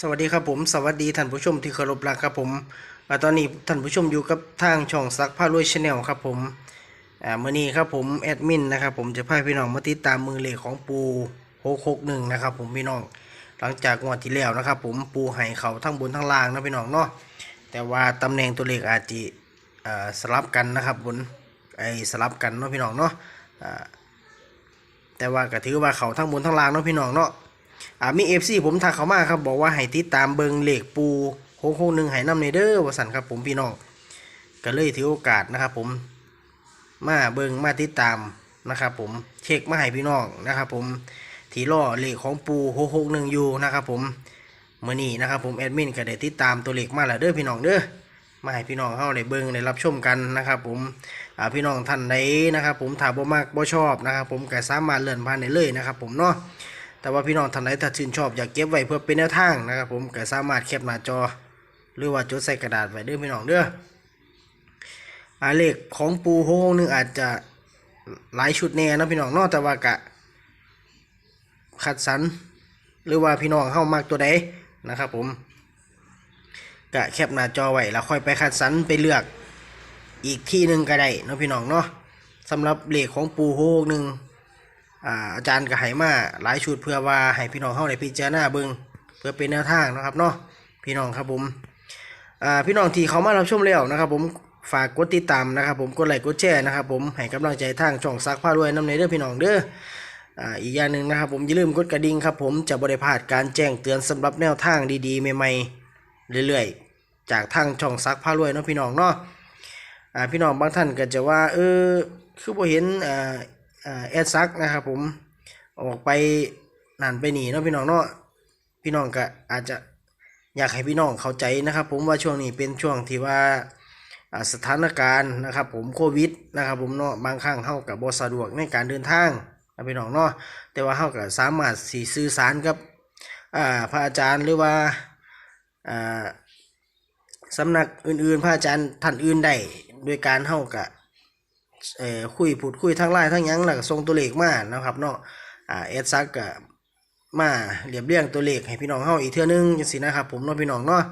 สวัสดีครับผมสวัสดีท่านผู้ชมที่เคารพรักครับผมอตอนนี้ท่านผู้ชมอยู่กับทางช่องซักผ้ารวยชาแนลครับผมอ่ามื่อนี้ครับผมแอดมินนะครับผมจะพาพี่น้องมาติดตามมือเหลขของปูโฮกหนึ่งนะครับผมพี่น้องหลังจากงวดที่แล้วนะครับผมปูไห้เขาทั้งบนทั้งล่างนะพี่น้องเนาะแต่ว่าตำแหน่งตัวเลขอาจจะสลับกันนะครับบนไอ้สลับกันเนาะพี่น้องเนาะแต่ว่าก็ถือว่าเขาทั้งบนทั้งล่างเนาะพี่น้องเนาะ อ่ามีเอฟซีผมทักเขามาครับบอกว่าให้ติดตามเบิงเหล็กปูโค้งหนึ่งให้น้ำในเด้อวสันครับผมพี่น้องก็เลยถือโอกาสนะครับผมมาเบิงมาติดตามนะครับผมเช็คมาให้พี่น้องนะครับผมทีล่อเหล็กของปูโค้งหนึ่งอยู่นะครับผมเมื่อนี้นะครับผมแอดมินก็ได้ติดตามตัวเหล็กมาแล้วเด้อพี่น้องเด้อมาให้พี่น้องเข้าได้เบิงได้รับชมกันนะครับผมอ่าพี่น้องท่านใดนะครับผมถ้าบ่มากบ่ชอบนะครับผมก็สามารถเลื่อนผ่านได้เลยนะครับผมเนาะ แต่ว่าพี่น้องท่านใดถ้าชื่นชอบอยากเก็บไว้เพื่อเป็นแนวทางนะครับผมก็สามารถแคปหน้าจอ หรือว่าจดใส่กระดาษไว้เด้อพี่น้องเด้ออาเลขของปูโฮงหนึงอาจจะหลายชุดแน่นะพี่น้องนาะแต่ว่ากะคัดสรรหรือว่าพี่น้องเข้ามากตัวใดนะครับผมกะแคปหน้าจอไว้แล้วค่อยไปคัดสรรไปเลือกอีกที่หนึ่งก็ได้นะพี่น้องเนาะสำหรับเลขของปูโฮงหนึ่ง อาอาจารย์ก็ให้มาหลายชุดเพื่อว่าให้พี่น้องเข้าในพิจารณาเบิงเพื่อเป็นแนวทางนะครับเนาะพี่น้องครับผมพี่น้องที่เขามารับชมแล้วนะครับ ผมฝากกดติดตามนะครับ ผมกดไลค์กดแชร์นะครับผมให้กำลังใจทางช่องซักผ้ารวยน้ำในเด้อพี่น้องเด้ออ,อีกอย่างหนึ่งนะครับ ผมอย่าลืมกดกระดิ่งครับผมจะบริพลาดการแจ้งเตือนสำหรับแนวทางดีๆใหม่ๆเรื่อยๆ จากทางช่องซักผ้ารวยเนาะพี่น้องเนาะพี่น้องบางท่านก็จะว่าเออคือบ่เห็นอ่าอ่า แอดซักนะครับผมออกไปนั่นไปหนีเนาะพี่น้องเนาะพี่น้องก็อาจจะอยากให้พี่น้องเข้าใจนะครับ ผมว่าช่วงนี้เป็นช่วงที่ว่าสถานการณ์นะครับ ผมโควิดนะครับ ผมเนาะบางครั้งเฮากับบสะดวกในการเดินทางนะพี่น้องเนาะแต่ว่าเฮาก็สามารถสีสื่อสารกับอาพระอาจารย์หรือว่าสำนักอื่นๆ พระอาจารย์ท่านอื่นได้โดยการเฮากับ เอ่อคุยพูดคุยทั้งไลน์ทั้งยังแล้วก็ส่งตัวเลขมานะครับเนาะอ่าเอสซักก็มาเรียบเรียงตัวเลขให้พี่น้องเฮาอีกเทื่อนึงจังซี่นะครับผมเนาะพี่น้องเนาะ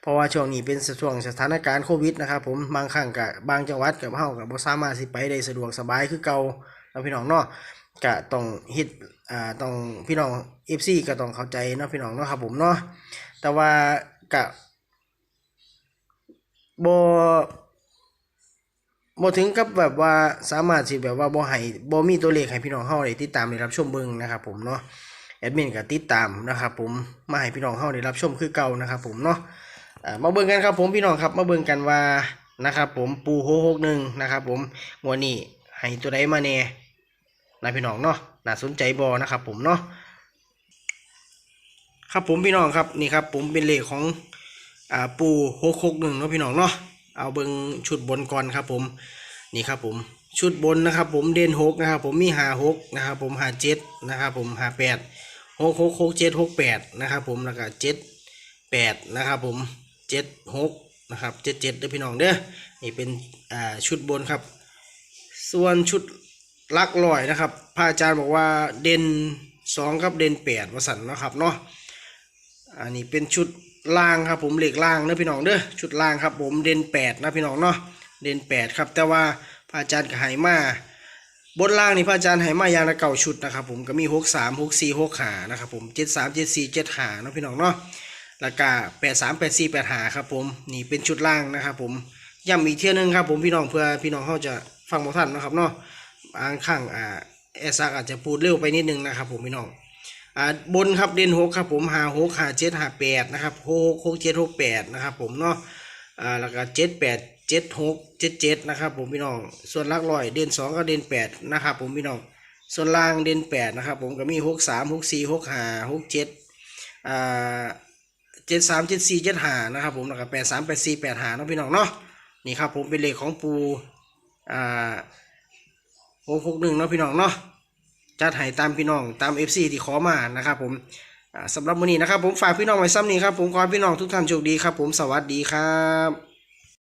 เพราะว่าช่วงนี้เป็นช่วงสถานการณ์โควิดนะครับผมบางครั้งก็บบางจังหวัดกับเฮาก็บ่สามารถสิไปได้สะดวกสบายคือเก่าเนาะพี่น้องเนาะก็ต้องเฮ็ดอ่าต้องพี่น้อง FC ก็ต้องเข้าใจเนาะพี่น้องเนาะครับผมเนาะแต่ว่าก็บ่ บ่ถึงกับแบบว่าสามารถสิแบบว่าบ่ให้บ่มีตัวเลขให้พี่น้องเฮาได้ติดตามได้รับชมเบิ่งนะครับผมเนาะแอดมินก็ติดตามนะครับผมมาให้พี่น้องเฮาได้รับชมคือเก่านะครับผมเนาะมาเบิ่งกันครับผมพี่น้องครับมาเบิ่งกันว่านะครับผมปูโฮกหนึ่งนะครับผมงวดนี้ให้ตัวใดมาแน่นะพี่น้องเนาะน่าสนใจบ่นะครับผมเนาะครับผมพี่น้องครับนี่ครับผมเป็นเลขของอ่าปูโฮกหนึ่งเนาะพี่น้องเนาะ เอาเบิงชุดบนก่อนครับผมนี่ครับผมชุดบนนะครับผมเด่นหกนะครับผมมีหาหกนะครับผมหาเจ็ดนะครับผมหาแปดหกหกหกเจ็ดหกแปดนะครับผมแล้วก็เจ็ดแปดนะครับผมเจ็ดหกนะครับเจ็ดเจ็ดเด้อพี่น้องเด้อนี่เป็นอ่าชุดบนครับ ส่วนชุดลักลอยนะครับพระอาจารย์บอกว่าเด่นสองกับเด่นแปดวสันนะครับเนาะอันนี้เป็นชุด ล่างครับผมเหล็กล่างนะพี่น้องเด้อชุดล่างครับผมเด่นแปดนะพี่น้องเนาะเด่นแปดครับแต่ว่าพระอาจารย์ก็ให้มาบนล่างนี่พระอาจารย์ให้มายางละเก่าชุดนะครับผมก็มีหกสามหกสี่หกหานะครับผมเจ็ดสามเจ็ดสี่เจ็ดหานะพี่น้องเนาะแล้วก็แปดสามแปดสี่แปดหาครับผมนี่เป็นชุดล่างนะครับผมย้ำอีกเที่ยหนึงครับผมพี่น้องเพื่อพี่น้องเขาจะฟังบ่ทันนะครับเนาะบางครั้งอ่าแอซักอาจจะพูดเร็วไปนิดนึงนะครับผมพี่น้อง อ่าบนครับเด่นหกครับผมหาหกหาเจ็ดหาแปดนะครับหกหกเจ็ดหกแปดนะครับผมเนาะอ่าแล้วก็เจ็ดแปดเจ็ดหกเจ็ดเจ็ดนะครับผมพี่น้องส่วนลักร้อยเด่นสองก็เด่นแปดนะครับผมพี่น้องส่วนล่างเด่นแปดนะครับผมก็มีหกสามหกสี่หกห้าหกเจ็ดอ่าเจ็ดสามเจ็ดสี่เจ็ดห้านะครับผมแล้วก็แปดสามแปดสี่แปดห้าเนาะพี่น้องเนาะนี่ครับผมเป็นเลขของปูอ่าหกหกหนึ่งเนาะพี่น้องเนาะ จัดให้ตามพี่น้องตาม FC ที่ขอมานะครับผมสำหรับวันนี้นะครับผมฝากพี่น้องไว้ซ้ำนี้ครับผมขอพี่น้องทุกท่านโชคดีครับผมสวัสดีครับ